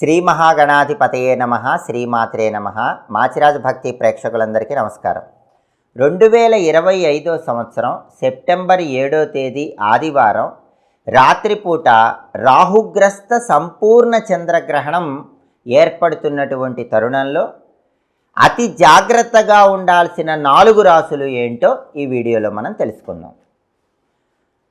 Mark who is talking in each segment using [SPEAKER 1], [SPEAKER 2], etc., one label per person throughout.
[SPEAKER 1] శ్రీ మహాగణాధిపతయే నమ శ్రీమాత్రే నమ. మాచిరాజు భక్తి ప్రేక్షకులందరికీ నమస్కారం. రెండు వేల ఇరవై ఐదో సంవత్సరం సెప్టెంబర్ ఏడో తేదీ ఆదివారం రాత్రిపూట రాహుగ్రస్త సంపూర్ణ చంద్రగ్రహణం ఏర్పడుతున్నటువంటి తరుణంలో అతి జాగ్రత్తగా ఉండాల్సిన నాలుగు రాసులు ఏంటో ఈ వీడియోలో మనం తెలుసుకుందాం.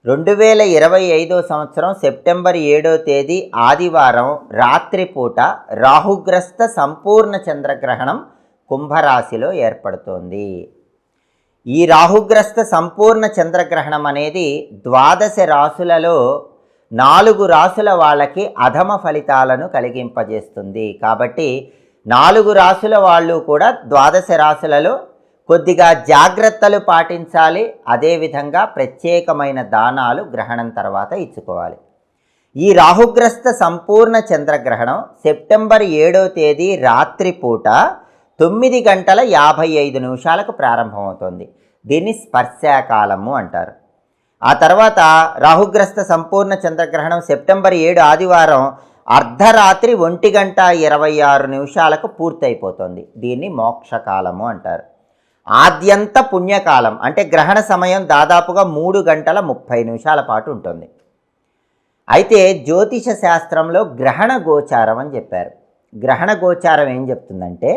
[SPEAKER 1] రెండు వేల ఇరవై ఐదో సంవత్సరం సెప్టెంబర్ ఏడో తేదీ ఆదివారం రాత్రిపూట రాహుగ్రస్త సంపూర్ణ చంద్రగ్రహణం కుంభరాశిలో ఏర్పడుతోంది. ఈ రాహుగ్రస్త సంపూర్ణ చంద్రగ్రహణం అనేది ద్వాదశ రాసులలో నాలుగు రాసుల వాళ్ళకి అధమ ఫలితాలను కలిగింపజేస్తుంది. కాబట్టి నాలుగు రాసుల వాళ్ళు కూడా ద్వాదశ రాసులలో కొద్దిగా జాగ్రత్తలు పాటించాలి అదేవిధంగా ప్రత్యేకమైన దానాలు గ్రహణం తర్వాత ఇచ్చుకోవాలి. ఈ రాహుగ్రస్త సంపూర్ణ చంద్రగ్రహణం సెప్టెంబర్ ఏడో తేదీ రాత్రిపూట తొమ్మిది గంటల యాభై ఐదు నిమిషాలకు ప్రారంభమవుతుంది. దీన్ని స్పర్శాకాలము అంటారు. ఆ తర్వాత రాహుగ్రస్త సంపూర్ణ చంద్రగ్రహణం సెప్టెంబర్ ఏడు ఆదివారం అర్ధరాత్రి ఒంటి గంట ఇరవై ఆరు నిమిషాలకు పూర్తయిపోతుంది. దీన్ని మోక్షకాలము అంటారు. ఆద్యంత పుణ్యకాలం అంటే గ్రహణ సమయం దాదాపుగా మూడు గంటల ముప్పై నిమిషాల పాటు ఉంటుంది. అయితే జ్యోతిష శాస్త్రంలో గ్రహణ గోచారం అని చెప్పారు. గ్రహణ గోచారం ఏం చెప్తుందంటే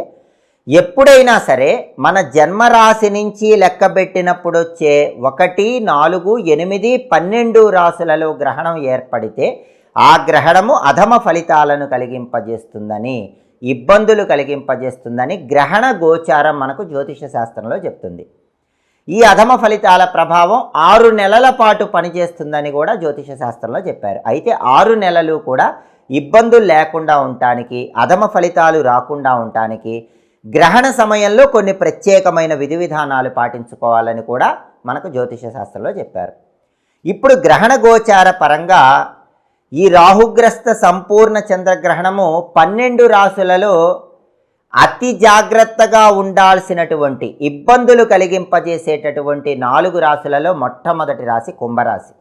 [SPEAKER 1] ఎప్పుడైనా సరే మన జన్మరాశి నుంచి లెక్కబెట్టినప్పుడు వచ్చే ఒకటి నాలుగు ఎనిమిది పన్నెండు రాశులలో గ్రహణం ఏర్పడితే ఆ గ్రహణము అధమ ఫలితాలను కలిగింపజేస్తుందని ఇబ్బందులు కలిగింపజేస్తుందని గ్రహణ గోచారం మనకు జ్యోతిష శాస్త్రంలో చెప్తుంది. ఈ అధమ ఫలితాల ప్రభావం ఆరు నెలల పాటు పనిచేస్తుందని కూడా జ్యోతిష శాస్త్రంలో చెప్పారు. అయితే ఆరు నెలలు కూడా ఇబ్బందులు లేకుండా ఉండటానికి అధమ ఫలితాలు రాకుండా ఉండటానికి గ్రహణ సమయంలో కొన్ని ప్రత్యేకమైన విధి విధానాలు పాటించుకోవాలని కూడా మనకు జ్యోతిష శాస్త్రంలో చెప్పారు. ఇప్పుడు గ్రహణ గోచార పరంగా ఈ రాహుగ్రస్త సంపూర్ణ చంద్రగ్రహణము పన్నెండు రాసులలో అతి జాగ్రత్తగా ఉండాల్సినటువంటి ఇబ్బందులు కలిగింపజేసేటటువంటి నాలుగు రాశులలో మొట్టమొదటి రాశి కుంభరాశి.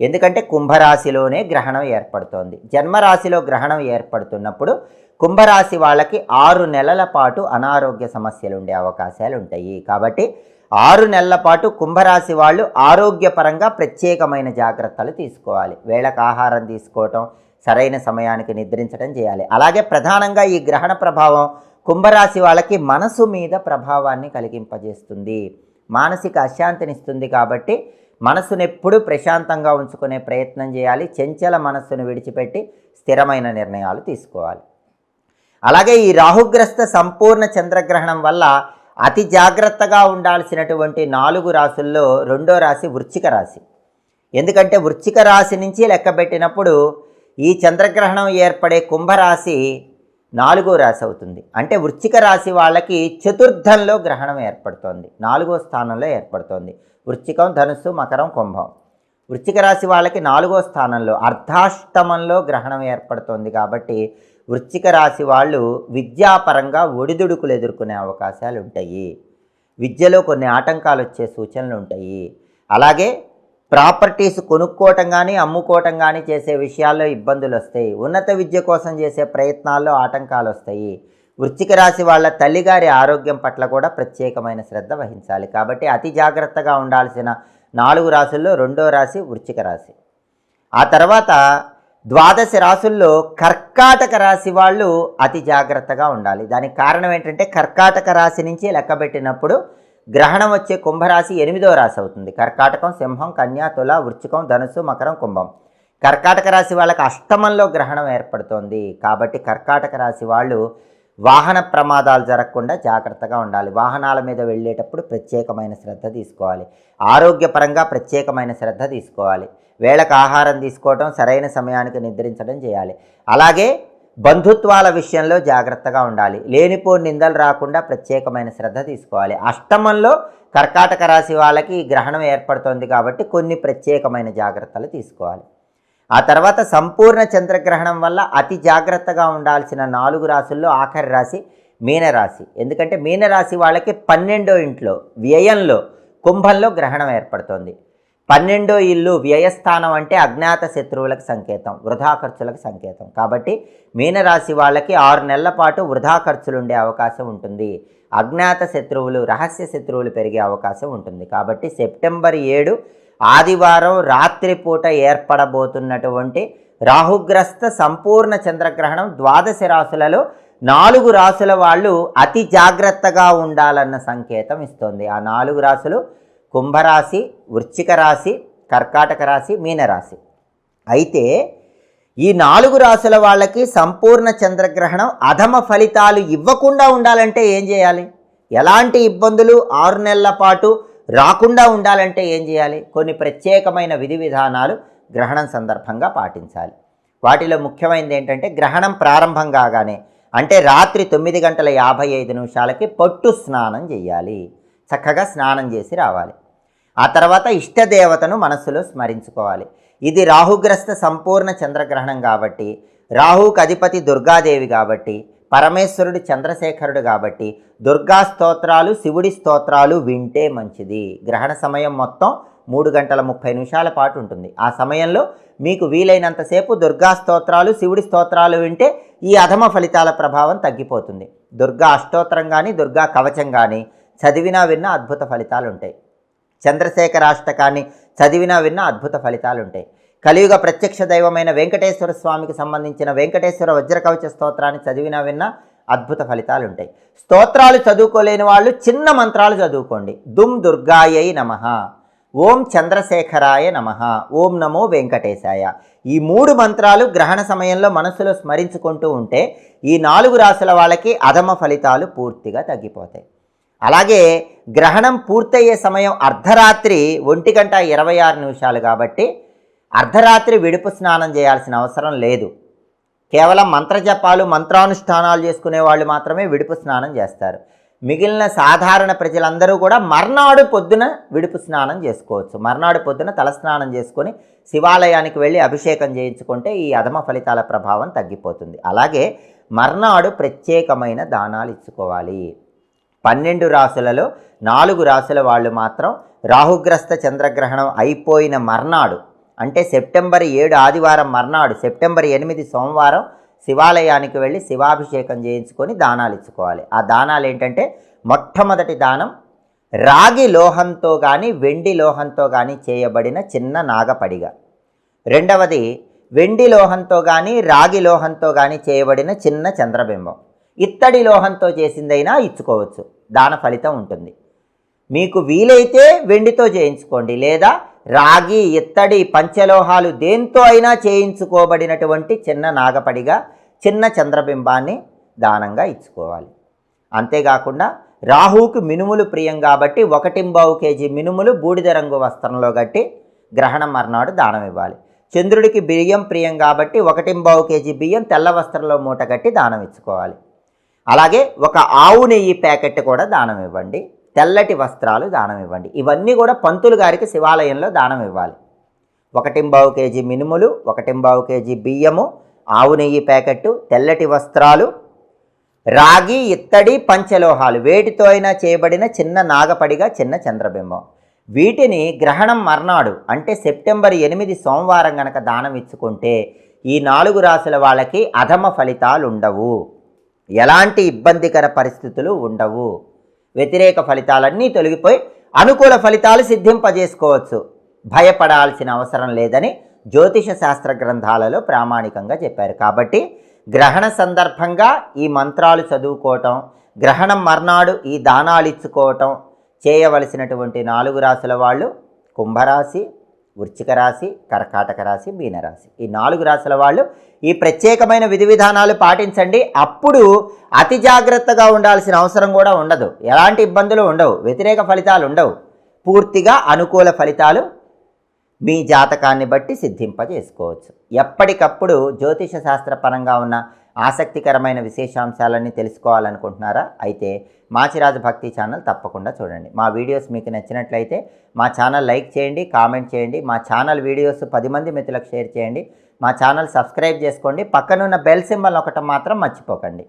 [SPEAKER 1] ఎందుకంటే కుంభరాశిలోనే గ్రహణం ఏర్పడుతోంది. జన్మరాశిలో గ్రహణం ఏర్పడుతున్నప్పుడు కుంభరాశి వాళ్ళకి ఆరు నెలల పాటు అనారోగ్య సమస్యలు ఉండే అవకాశాలు ఉంటాయి కాబట్టి ఆరు నెలల పాటు కుంభరాశి వాళ్ళు ఆరోగ్యపరంగా ప్రత్యేకమైన జాగ్రత్తలు తీసుకోవాలి. వేళకు ఆహారం తీసుకోవటం సరైన సమయానికి నిద్రించడం చేయాలి. అలాగే ప్రధానంగా ఈ గ్రహణ ప్రభావం కుంభరాశి వాళ్ళకి మనసు మీద ప్రభావాన్ని కలిగింపజేస్తుంది. మానసిక అశాంతినిస్తుంది కాబట్టి మనసును ఎప్పుడూ ప్రశాంతంగా ఉంచుకునే ప్రయత్నం చేయాలి. చెంచల మనస్సును విడిచిపెట్టి స్థిరమైన నిర్ణయాలు తీసుకోవాలి. అలాగే ఈ రాహుగ్రస్త సంపూర్ణ చంద్రగ్రహణం వల్ల అతి జాగ్రత్తగా ఉండాల్సినటువంటి నాలుగు రాసుల్లో రెండో రాశి వృచ్చిక రాశి. ఎందుకంటే వృచ్చిక రాశి నుంచి లెక్కబెట్టినప్పుడు ఈ చంద్రగ్రహణం ఏర్పడే కుంభరాశి నాలుగో రాశి అవుతుంది. అంటే వృచ్చిక రాశి వాళ్ళకి చతుర్థంలో గ్రహణం ఏర్పడుతోంది. నాలుగో స్థానంలో ఏర్పడుతోంది. వృచ్చికం ధనుస్సు మకరం కుంభం. వృచ్చిక రాశి వాళ్ళకి నాలుగో స్థానంలో అర్ధాష్టమంలో గ్రహణం ఏర్పడుతోంది కాబట్టి వృశ్చిక రాశి వాళ్ళు విద్యాపరంగా ఒడిదుడుకులు ఎదుర్కొనే అవకాశాలు ఉంటాయి. విద్యలో కొన్ని ఆటంకాలు వచ్చే సూచనలు ఉంటాయి. అలాగే ప్రాపర్టీస్ కొనుక్కోవటం కానీ అమ్ముకోవటం కానీ చేసే విషయాల్లో ఇబ్బందులు వస్తాయి. ఉన్నత విద్య కోసం చేసే ప్రయత్నాల్లో ఆటంకాలు వస్తాయి. వృశ్చిక రాశి వాళ్ళ తల్లిగారి ఆరోగ్యం పట్ల కూడా ప్రత్యేకమైన శ్రద్ధ వహించాలి. కాబట్టి అతి జాగ్రత్తగా ఉండాల్సిన నాలుగు రాశుల్లో రెండో రాశి వృశ్చిక రాశి. ఆ తర్వాత ద్వాదశ రాసుల్లో కర్కాటక రాశి వాళ్ళు అతి జాగ్రత్తగా ఉండాలి. దానికి కారణం ఏంటంటే కర్కాటక రాశి నుంచి లెక్కబెట్టినప్పుడు గ్రహణం వచ్చే కుంభరాశి ఎనిమిదో రాశి అవుతుంది. కర్కాటకం సింహం కన్యా తుల వృచ్చికం ధనుసు మకరం కుంభం. కర్కాటక రాశి వాళ్ళకి అష్టమంలో గ్రహణం ఏర్పడుతోంది. కాబట్టి కర్కాటక రాశి వాళ్ళు వాహన ప్రమాదాలు జరగకుండా జాగ్రత్తగా ఉండాలి. వాహనాల మీద వెళ్ళేటప్పుడు ప్రత్యేకమైన శ్రద్ధ తీసుకోవాలి. ఆరోగ్యపరంగా ప్రత్యేకమైన శ్రద్ధ తీసుకోవాలి. వేళకు ఆహారం తీసుకోవటం సరైన సమయానికి నిద్రించడం చేయాలి. అలాగే బంధుత్వాల విషయంలో జాగ్రత్తగా ఉండాలి. లేనిపో నిందలు రాకుండా ప్రత్యేకమైన శ్రద్ధ తీసుకోవాలి. అష్టమంలో కర్కాటక రాశి వాళ్ళకి గ్రహణం ఏర్పడుతుంది కాబట్టి కొన్ని ప్రత్యేకమైన జాగ్రత్తలు తీసుకోవాలి. ఆ తర్వాత సంపూర్ణ చంద్రగ్రహణం వల్ల అతి జాగ్రత్తగా ఉండాల్సిన నాలుగు రాశుల్లో ఆఖరి రాశి మీనరాశి. ఎందుకంటే మీనరాశి వాళ్ళకి పన్నెండో ఇంట్లో వ్యయంలో కుంభంలో గ్రహణం ఏర్పడుతుంది. పన్నెండో ఇల్లు వ్యయస్థానం అంటే అజ్ఞాత శత్రువులకు సంకేతం వృధా ఖర్చులకు సంకేతం. కాబట్టి మీనరాశి వాళ్ళకి ఆరు నెలల పాటు వృధా ఖర్చులు ఉండే అవకాశం ఉంటుంది. అజ్ఞాత శత్రువులు రహస్య శత్రువులు పెరిగే అవకాశం ఉంటుంది. కాబట్టి సెప్టెంబర్ ఏడు ఆదివారం రాత్రిపూట ఏర్పడబోతున్నటువంటి రాహుగ్రస్త సంపూర్ణ చంద్రగ్రహణం ద్వాదశ రాశులలో నాలుగు రాసుల వాళ్ళు అతి జాగ్రత్తగా ఉండాలన్న సంకేతం ఇస్తుంది. ఆ నాలుగు రాసులు కుంభరాశి వృశ్చిక రాశి కర్కాటక రాశి మీనరాశి. అయితే ఈ నాలుగు రాసుల వాళ్ళకి సంపూర్ణ చంద్రగ్రహణం అధమ ఫలితాలు ఇవ్వకుండా ఉండాలంటే ఏం చేయాలి? ఎలాంటి ఇబ్బందులు? ఆరు నెలల పాటు రాకుండా ఉండాలంటే ఏం చేయాలి? కొన్ని ప్రత్యేకమైన విధి విధానాలు గ్రహణం సందర్భంగా పాటించాలి. వాటిలో ముఖ్యమైనది ఏంటంటే గ్రహణం ప్రారంభం కాగానే అంటే రాత్రి తొమ్మిది గంటల యాభై ఐదు నిమిషాలకి పొట్టు స్నానం చేయాలి. చక్కగా స్నానం చేసి రావాలి. ఆ తర్వాత ఇష్టదేవతను మనస్సులో స్మరించుకోవాలి. ఇది రాహుగ్రస్త సంపూర్ణ చంద్రగ్రహణం కాబట్టి రాహుకు అధిపతి దుర్గాదేవి కాబట్టి పరమేశ్వరుడు చంద్రశేఖరుడు కాబట్టి దుర్గా స్తోత్రాలు శివుడి స్తోత్రాలు వింటే మంచిది. గ్రహణ సమయం మొత్తం మూడు గంటల ముప్పై నిమిషాల పాటు ఉంటుంది. ఆ సమయంలో మీకు వీలైనంతసేపు దుర్గా స్తోత్రాలు శివుడి స్తోత్రాలు వింటే ఈ అధమ ఫలితాల ప్రభావం తగ్గిపోతుంది. దుర్గా అష్టోత్తరం కానీ దుర్గా కవచం కానీ చదివినా విన్నా అద్భుత ఫలితాలు ఉంటాయి చంద్రశేఖరాష్టకాన్ని చదివినా విన్నా అద్భుత ఫలితాలు ఉంటాయి కలియుగ ప్రత్యక్ష దైవమైన వెంకటేశ్వర స్వామికి సంబంధించిన వెంకటేశ్వర వజ్రకవచ స్తోత్రాన్ని చదివినా విన్నా అద్భుత ఫలితాలు ఉంటాయి స్తోత్రాలు చదువుకోలేని వాళ్ళు చిన్న మంత్రాలు చదువుకోండి. దుమ్ దుర్గాయై నమ. ఓం చంద్రశేఖరాయ నమ. ఓం నమో వెంకటేశాయ. ఈ మూడు మంత్రాలు గ్రహణ సమయంలో మనసులో స్మరించుకుంటూ ఉంటే ఈ నాలుగు రాసుల వాళ్ళకి అధమ ఫలితాలు పూర్తిగా తగ్గిపోతాయి. అలాగే గ్రహణం పూర్తయ్యే సమయం అర్ధరాత్రి ఒంటి గంట ఇరవై ఆరు నిమిషాలు కాబట్టి అర్ధరాత్రి విడుపు స్నానం చేయాల్సిన అవసరం లేదు. కేవలం మంత్రజపాలు మంత్రానుష్ఠానాలు చేసుకునే వాళ్ళు మాత్రమే విడుపు స్నానం చేస్తారు. మిగిలిన సాధారణ ప్రజలందరూ కూడా మర్నాడు పొద్దున విడుపు స్నానం చేసుకోవచ్చు. మర్నాడు పొద్దున తలస్నానం చేసుకొని శివాలయానికి వెళ్ళి అభిషేకం చేయించుకుంటే ఈ అధమ ఫలితాల ప్రభావం తగ్గిపోతుంది. అలాగే మర్నాడు ప్రత్యేకమైన దానాలు ఇచ్చుకోవాలి. పన్నెండు రాసులలో నాలుగు రాసుల వాళ్ళు మాత్రం రాహుగ్రస్త చంద్రగ్రహణం అయిపోయిన మర్నాడు అంటే సెప్టెంబర్ ఏడు ఆదివారం మర్నాడు సెప్టెంబర్ ఎనిమిది సోమవారం శివాలయానికి వెళ్ళి శివాభిషేకం చేయించుకొని దానాలు ఇచ్చుకోవాలి. ఆ దానాలు ఏంటంటే మొట్టమొదటి దానం రాగి లోహంతో కానీ వెండి లోహంతో కానీ చేయబడిన చిన్న నాగపడిగ. రెండవది వెండి లోహంతో కానీ రాగి లోహంతో కానీ చేయబడిన చిన్న చంద్రబింబం. ఇత్తడి లోహంతో చేసిందైనా ఇచ్చుకోవచ్చు. దాన ఫలితం ఉంటుంది. మీకు వీలైతే వెండితో చేయించుకోండి. లేదా రాగి ఇత్తడి పంచలోహాలు దేంతో అయినా చేయించుకోబడినటువంటి చిన్న నాగపడిగా చిన్న చంద్రబింబాన్ని దానంగా ఇచ్చుకోవాలి. అంతేకాకుండా రాహువుకు మినుములు ప్రియం కాబట్టి ఒకటింబావు కేజీ మినుములు బూడిద రంగు వస్త్రంలో కట్టి గ్రహణం మర్నాడు దానం ఇవ్వాలి. చంద్రుడికి బియ్యం ప్రియం కాబట్టి ఒకటింబావు కేజీ బియ్యం తెల్ల వస్త్రంలో మూట కట్టి దానం ఇచ్చుకోవాలి. అలాగే ఒక ఆవు నెయ్యి ప్యాకెట్ కూడా దానం ఇవ్వండి. తెల్లటి వస్త్రాలు దానం ఇవ్వండి. ఇవన్నీ కూడా పంతులు గారికి శివాలయంలో దానం ఇవ్వాలి. ఒకటింబావు కేజీ మినుములు ఒకటింబావు కేజీ బియ్యము ఆవు నెయ్యి ప్యాకెట్టు తెల్లటి వస్త్రాలు రాగి ఇత్తడి పంచలోహాలు. వేటితో అయినా చేయబడిన చిన్న నాగపడిగా చిన్న చంద్రబింబం. వీటిని గ్రహణం మర్నాడు అంటే సెప్టెంబర్ ఎనిమిది సోమవారం గనక దానం ఇచ్చుకుంటే ఈ నాలుగు రాసుల వాళ్ళకి అధమ ఫలితాలు ఉండవు ఎలాంటి ఇబ్బందికర పరిస్థితులు ఉండవు. వ్యతిరేక ఫలితాలన్నీ తొలగిపోయి అనుకూల ఫలితాలు సిద్ధింపజేసుకోవచ్చు. భయపడాల్సిన అవసరం లేదని జ్యోతిష శాస్త్ర గ్రంథాలలో ప్రామాణికంగా చెప్పారు. కాబట్టి గ్రహణ సందర్భంగా ఈ మంత్రాలు చదువుకోవటం గ్రహణం మర్నాడు ఈ దానాలు ఇచ్చుకోవటం చేయవలసినటువంటి నాలుగు రాశుల వాళ్ళు కుంభరాశి వృచ్చిక రాశి కర్కాటక రాశి మీనరాశి ఈ నాలుగు రాశుల వాళ్ళు ఈ ప్రత్యేకమైన విధి విధానాలు పాటించండి. అప్పుడు అతి జాగ్రత్తగా ఉండాల్సిన అవసరం కూడా ఉండదు. ఎలాంటి ఇబ్బందులు ఉండవు. వ్యతిరేక ఫలితాలు ఉండవు. పూర్తిగా అనుకూల ఫలితాలు మీ జాతకాన్ని బట్టి సిద్ధింపజేసుకోవచ్చు. ఎప్పటికప్పుడు జ్యోతిష శాస్త్రపరంగా ఉన్న ఆసక్తికరమైన విశేషాంశాలన్నీ తెలుసుకోవాలనుకుంటున్నారా? అయితే మాచిరాజు భక్తి ఛానల్ తప్పకుండా చూడండి. మా వీడియోస్ మీకు నచ్చినట్లయితే మా ఛానల్ లైక్ చేయండి కామెంట్ చేయండి మా ఛానల్ వీడియోస్ పది మంది మిత్రులకు షేర్ చేయండి మా ఛానల్ సబ్స్క్రైబ్ చేసుకోండి పక్కనున్న బెల్ సింబల్ ఒకటి మాత్రం మర్చిపోకండి.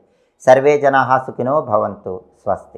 [SPEAKER 1] సర్వే జనాహాసుకినో భవంతు స్వస్తి.